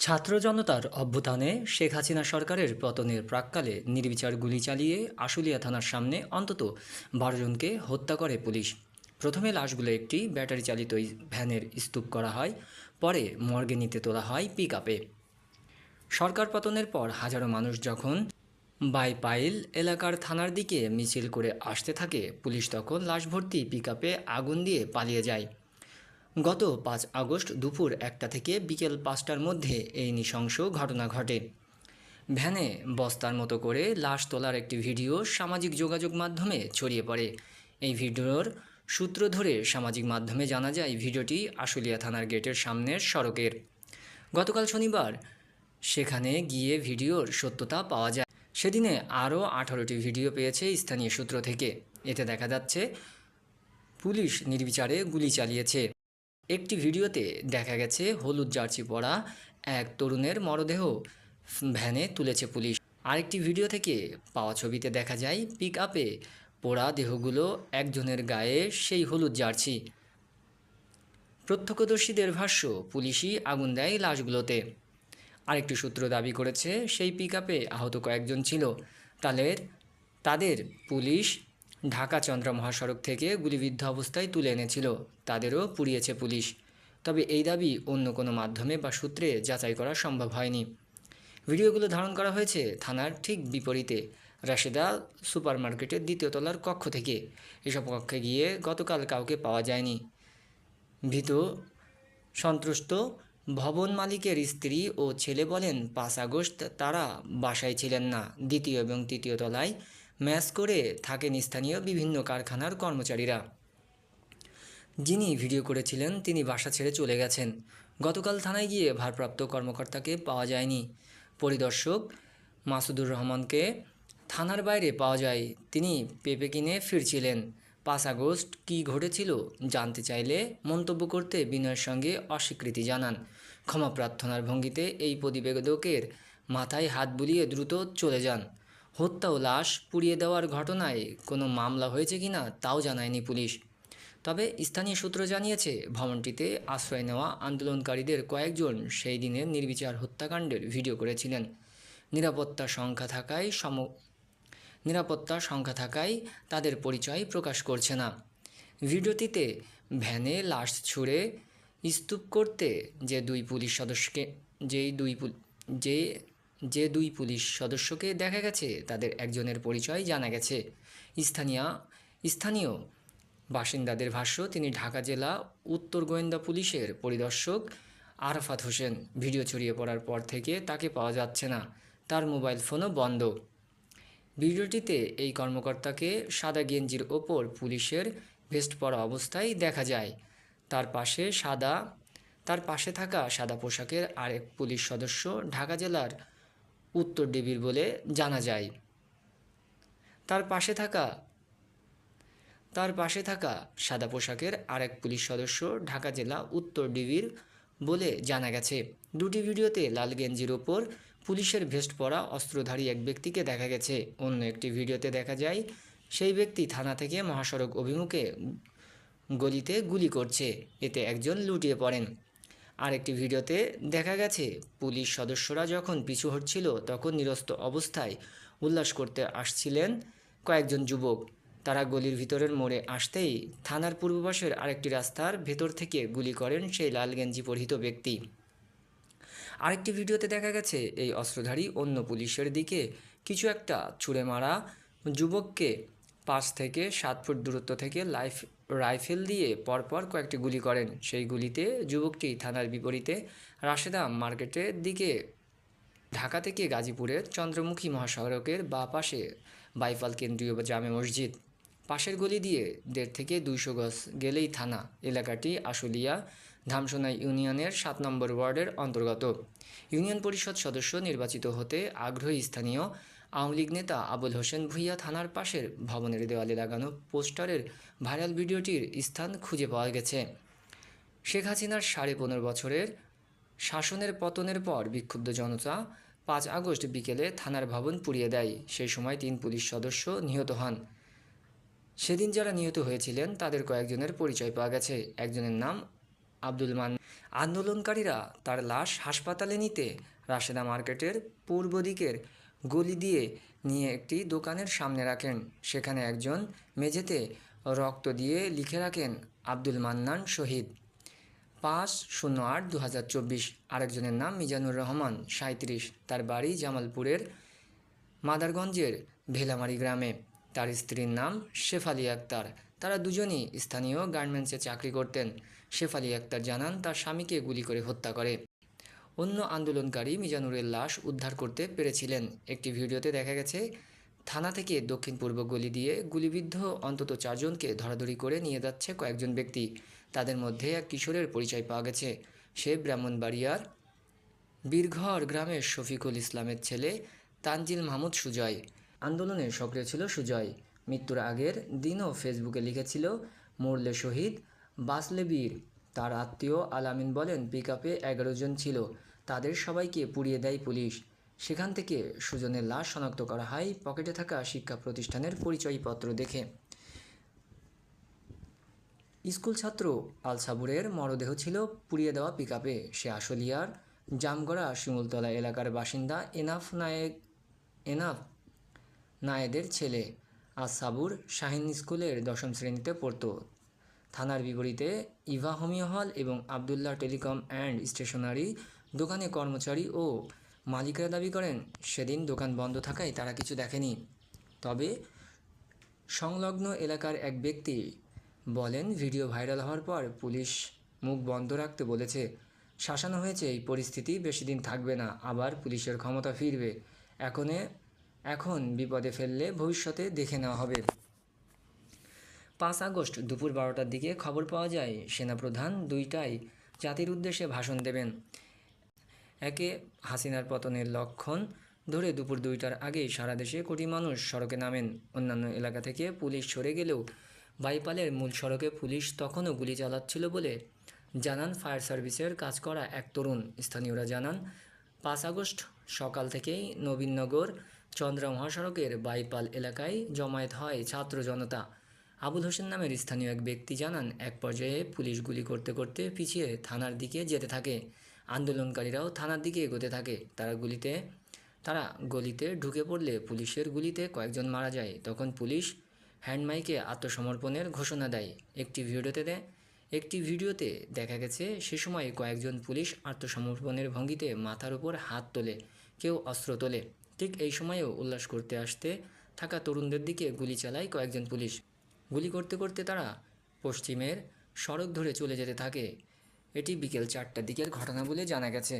ছাত্র জনতার অভ্যুত্থানে শেখ হাসিনা সরকারের পতনের প্রাককালে নির্বিচার গুলি চালিয়ে আশুলিয়া থানার সামনে অন্তত বারো জনকে হত্যা করে পুলিশ। প্রথমে লাশগুলো একটি ব্যাটারি চালিত ভ্যানের স্তূপ করা হয়, পরে মর্গে নিতে তোলা হয় পিক আপে সরকার পতনের পর হাজারো মানুষ যখন বাইপাইল এলাকার থানার দিকে মিছিল করে আসতে থাকে, পুলিশ তখন লাশ ভর্তি পিক আগুন দিয়ে পালিয়ে যায়। গত পাঁচ আগস্ট দুপুর একটা থেকে বিকেল পাঁচটার মধ্যে এই নৃশংস ঘটনা ঘটে। ভ্যানে বস্তার মতো করে লাশ তোলার একটি ভিডিও সামাজিক যোগাযোগ মাধ্যমে ছড়িয়ে পড়ে। এই ভিডিওর সূত্র ধরে সামাজিক মাধ্যমে জানা যায়, ভিডিওটি আশুলিয়া থানার গেটের সামনের সড়কের। গতকাল শনিবার সেখানে গিয়ে ভিডিওর সত্যতা পাওয়া যায়। সেদিনে আরও আঠারোটি ভিডিও পেয়েছে স্থানীয় সূত্র থেকে। এতে দেখা যাচ্ছে, পুলিশ নির্বিচারে গুলি চালিয়েছে। একটি ভিডিওতে দেখা গেছে হলুদ জার্সি পরা এক তরুণের মরদেহ ভ্যানে তুলেছে পুলিশ। আরেকটি ভিডিও থেকে পাওয়া ছবিতে দেখা যায় পিক আপে পোড়া দেহগুলো একজনের গায়ে সেই হলুদ জার্সি। প্রত্যক্ষদর্শীদের ভাষ্য, পুলিশই আগুন দেয় লাশগুলোতে। আরেকটি সূত্র দাবি করেছে, সেই পিক আপে আহত কয়েকজন ছিল। তাদের তাদের পুলিশ ঢাকা চন্দ্রা মহাসড়ক থেকে গুলিবিদ্ধ অবস্থায় তুলে এনেছিল। তাদেরও পুড়িয়েছে পুলিশ। তবে এই দাবি অন্য কোনো মাধ্যমে বা সূত্রে যাচাই করা সম্ভব হয়নি। ভিডিওগুলো ধারণ করা হয়েছে থানার ঠিক বিপরীতে, রাশেদা সুপারমার্কেটের দ্বিতীয় তলার কক্ষ থেকে। এসব কক্ষে গিয়ে গতকাল কাউকে পাওয়া যায়নি। ভীত সন্ত্রস্ত ভবন মালিকের স্ত্রী ও ছেলে বলেন, পাঁচ আগস্ট তারা বাসায় ছিলেন না। দ্বিতীয় এবং তৃতীয় তলায় ম্যাচ করে থাকেন স্থানীয় বিভিন্ন কারখানার কর্মচারীরা। যিনি ভিডিও করেছিলেন, তিনি বাসা ছেড়ে চলে গেছেন। গতকাল থানায় গিয়ে ভারপ্রাপ্ত কর্মকর্তাকে পাওয়া যায়নি। পরিদর্শক মাসুদুর রহমানকে থানার বাইরে পাওয়া যায়। তিনি পেঁপে কিনে ফিরছিলেন। পাঁচ আগস্ট কী ঘটেছিল জানতে চাইলে মন্তব্য করতে বিনয়ের সঙ্গে অস্বীকৃতি জানান। ক্ষমা প্রার্থনার ভঙ্গিতে এই প্রতিবেদকের মাথায় হাত বুলিয়ে দ্রুত চলে যান। হত্যা ও লাশ পুড়িয়ে দেওয়ার ঘটনায় কোনো মামলা হয়েছে কিনা তাও জানায়নি পুলিশ। তবে স্থানীয় সূত্র জানিয়েছে, ভবনটিতে আশ্রয় নেওয়া আন্দোলনকারীদের কয়েকজন সেই দিনের নির্বিচার হত্যাকাণ্ডের ভিডিও করেছিলেন। নিরাপত্তা সংখ্যা থাকায় সম, নিরাপত্তা সংখ্যা থাকায় তাদের পরিচয় প্রকাশ করছে না। ভিডিওটিতে ভ্যানে লাশ ছুঁড়ে স্তূপ করতে যে দুই পুলিশ সদস্যকে, যেই দুই যে যে দুই পুলিশ সদস্যকে দেখা গেছে, তাদের একজনের পরিচয় জানা গেছে। স্থানীয় স্থানীয় বাসিন্দাদের ভাষ্য, তিনি ঢাকা জেলা উত্তর গোয়েন্দা পুলিশের পরিদর্শক আরাফাত হোসেন। ভিডিও ছড়িয়ে পড়ার পর থেকে তাকে পাওয়া যাচ্ছে না। তার মোবাইল ফোনও বন্ধ। ভিডিওটিতে এই কর্মকর্তাকে সাদা গেঞ্জির ওপর পুলিশের ভেস্ট পরা অবস্থায় দেখা যায়। তার পাশে সাদা, তার পাশে থাকা সাদা পোশাকের আরেক পুলিশ সদস্য ঢাকা জেলার উত্তর ডিবির বলে জানা যায়। তার পাশে থাকা, তার পাশে থাকা সাদা পোশাকের আরেক পুলিশ সদস্য ঢাকা জেলা উত্তর ডিবির বলে জানা গেছে। দুটি ভিডিওতে লাল গেঞ্জির ওপর পুলিশের ভেস্ট পরা অস্ত্রধারী এক ব্যক্তিকে দেখা গেছে। অন্য একটি ভিডিওতে দেখা যায়, সেই ব্যক্তি থানা থেকে মহাসড়ক অভিমুখে গলিতে গুলি করছে। এতে একজন লুটিয়ে পড়েন। আরেকটি ভিডিওতে দেখা গেছে, পুলিশ সদস্যরা যখন পিছু হটছিল তখন নিরস্ত অবস্থায় উল্লাস করতে আসছিলেন কয়েকজন যুবক। তারা গলির ভিতরের মোড়ে আসতেই থানার পূর্ব পাশের আরেকটি রাস্তার ভেতর থেকে গুলি করেন সেই লাল গেঞ্জি পরিহিত ব্যক্তি। আরেকটি ভিডিওতে দেখা গেছে, এই অস্ত্রধারী অন্য পুলিশের দিকে কিছু একটা ছুঁড়ে মারা যুবককে পাঁচ থেকে সাত ফুট দূরত্ব থেকে লাইফ রাইফেল দিয়ে পরপর কয়েকটি গুলি করেন। সেই গুলিতে যুবকটি থানার বিপরীতে রাশেদা মার্কেটের দিকে, ঢাকা থেকে গাজীপুরের চন্দ্রমুখী মহাসড়কের বা পাশে বাইফাল কেন্দ্রীয় জামে মসজিদ। পাশের গলি দিয়ে দেড় থেকে দুইশো গজ গেলেই থানা এলাকাটি আশুলিয়া ধামসোনা ইউনিয়নের সাত নম্বর ওয়ার্ডের অন্তর্গত। ইউনিয়ন পরিষদ সদস্য নির্বাচিত হতে আগ্রহী স্থানীয় আওয়ামী লীগ নেতা আবুল হোসেন ভুইয়া থানার পাশের ভবনের দেওয়ালে লাগানো পোস্টারের ভাইরাল ভিডিওটির স্থান খুঁজে পাওয়া গেছে। শেখ হাসিনার সাড়ে পনেরো বছরের শাসনের পতনের পর বিক্ষুব্ধ জনতা পাঁচ আগস্ট বিকেলে থানার ভবন পুড়িয়ে দেয়। সেই সময় তিন পুলিশ সদস্য নিহত হন। সেদিন যারা নিহত হয়েছিলেন, তাদের কয়েকজনের পরিচয় পাওয়া গেছে। একজনের নাম আব্দুল মান, আন্দোলনকারীরা তার লাশ হাসপাতালে নিতে রাশেদা মার্কেটের পূর্ব দিকের গলি দিয়ে নিয়ে একটি দোকানের সামনে রাখেন। সেখানে একজন মেঝেতে রক্ত দিয়ে লিখে রাখেন, আব্দুল মান্নান শহীদ। পাঁচ শূন্য আট দু হাজার চব্বিশ। আরেকজনের নাম মিজানুর রহমান সাঁত্রিশ তার বাড়ি জামালপুরের মাদারগঞ্জের ভেলামারি গ্রামে। তার স্ত্রীর নাম শেফালি আক্তার। তারা দুজনই স্থানীয় গার্মেন্টসে চাকরি করতেন। শেফালি আক্তার জানান, তার স্বামীকে গুলি করে হত্যা করে। অন্য আন্দোলনকারী মিজানুরের লাশ উদ্ধার করতে পেরেছিলেন। একটি ভিডিওতে দেখা গেছে, থানা থেকে দক্ষিণ পূর্ব গলি দিয়ে গুলিবিদ্ধ অন্তত চারজনকে ধরাধরি করে নিয়ে যাচ্ছে কয়েকজন ব্যক্তি। তাদের মধ্যে এক কিশোরের পরিচয় পাওয়া গেছে। সে ব্রাহ্মণবাড়িয়ার বীরঘর গ্রামের শফিকুল ইসলামের ছেলে তানজিল মাহমুদ সুজয়। আন্দোলনে সক্রিয় ছিল সুজয়। মৃত্যুর আগের দিনও ফেসবুকে লিখেছিল, মরলে শহীদ, বাসলে বীর। তার আত্মীয় আলামিন বলেন পিক আপে এগারো জন ছিল। তাদের সবাইকে পুড়িয়ে দেয় পুলিশ। সেখান থেকে সুজনের লাশ শনাক্ত করা হয় পকেটে থাকা শিক্ষা প্রতিষ্ঠানের পরিচয়পত্র দেখে। স্কুল ছাত্র আল সাবুরের মরদেহ ছিল পুড়িয়ে দেওয়া পিকআপে। সে আশুলিয়ার জামগড়া শিমুলতলা এলাকার বাসিন্দা এনাফ নায়েক, এনাফ নায়েদের ছেলে আজ সাবুর শাহিন স্কুলের দশম শ্রেণীতে পড়তো। থানার বিপরীতে ইভা হোমিও হল এবং আবদুল্লাহ টেলিকম অ্যান্ড স্টেশনারি দোকানে কর্মচারী ও মালিকরা দাবি করেন, সেদিন দোকান বন্ধ থাকায় তারা কিছু দেখেনি। তবে সংলগ্ন এলাকার এক ব্যক্তি বলেন, ভিডিও ভাইরাল হওয়ার পর পুলিশ মুখ বন্ধ রাখতে বলেছে। শাসানো হয়েছে, এই পরিস্থিতি বেশি দিন থাকবে না, আবার পুলিশের ক্ষমতা ফিরবে। এখনে, এখন বিপদে ফেললে ভবিষ্যতে দেখে নেওয়া হবে। পাঁচ আগস্ট দুপুর বারোটার দিকে খবর পাওয়া যায়, সেনাপ্রধান দুইটাই জাতির উদ্দেশ্যে ভাষণ দেবেন। একে হাসিনার পতনের লক্ষণ ধরে দুপুর দুইটার আগেই সারা দেশে কোটি মানুষ সড়কে নামেন। অন্যান্য এলাকা থেকে পুলিশ সরে গেলেও বাইপালের মূল সড়কে পুলিশ তখনও গুলি চালাচ্ছিল বলে জানান ফায়ার সার্ভিসের কাজ করা এক তরুণ। স্থানীয়রা জানান, পাঁচ আগস্ট সকাল থেকেই নবীনগর চন্দ্রা মহাসড়কের বাইপাল এলাকায় জমায়েত হয় ছাত্র জনতা। আবুল হোসেন নামের স্থানীয় এক ব্যক্তি জানান, এক পর্যায়ে পুলিশ গুলি করতে করতে পিছিয়ে থানার দিকে যেতে থাকে। আন্দোলনকারীরাও থানার দিকে এগোতে থাকে। তারা গুলিতে, তারা গলিতে ঢুকে পড়লে পুলিশের গুলিতে কয়েকজন মারা যায়। তখন পুলিশ হ্যান্ডমাইকে আত্মসমর্পণের ঘোষণা দেয়। একটি ভিডিওতে দেয় একটি ভিডিওতে দেখা গেছে, সে সময় কয়েকজন পুলিশ আত্মসমর্পণের ভঙ্গিতে মাথার উপর হাত তোলে, কেউ অস্ত্র তোলে। ঠিক এই সময়েও উল্লাস করতে আসতে থাকা তরুণদের দিকে গুলি চালায় কয়েকজন পুলিশ। গুলি করতে করতে তারা পশ্চিমের সড়ক ধরে চলে যেতে থাকে। এটি বিকেল চারটার দিকের ঘটনা বলে জানা গেছে।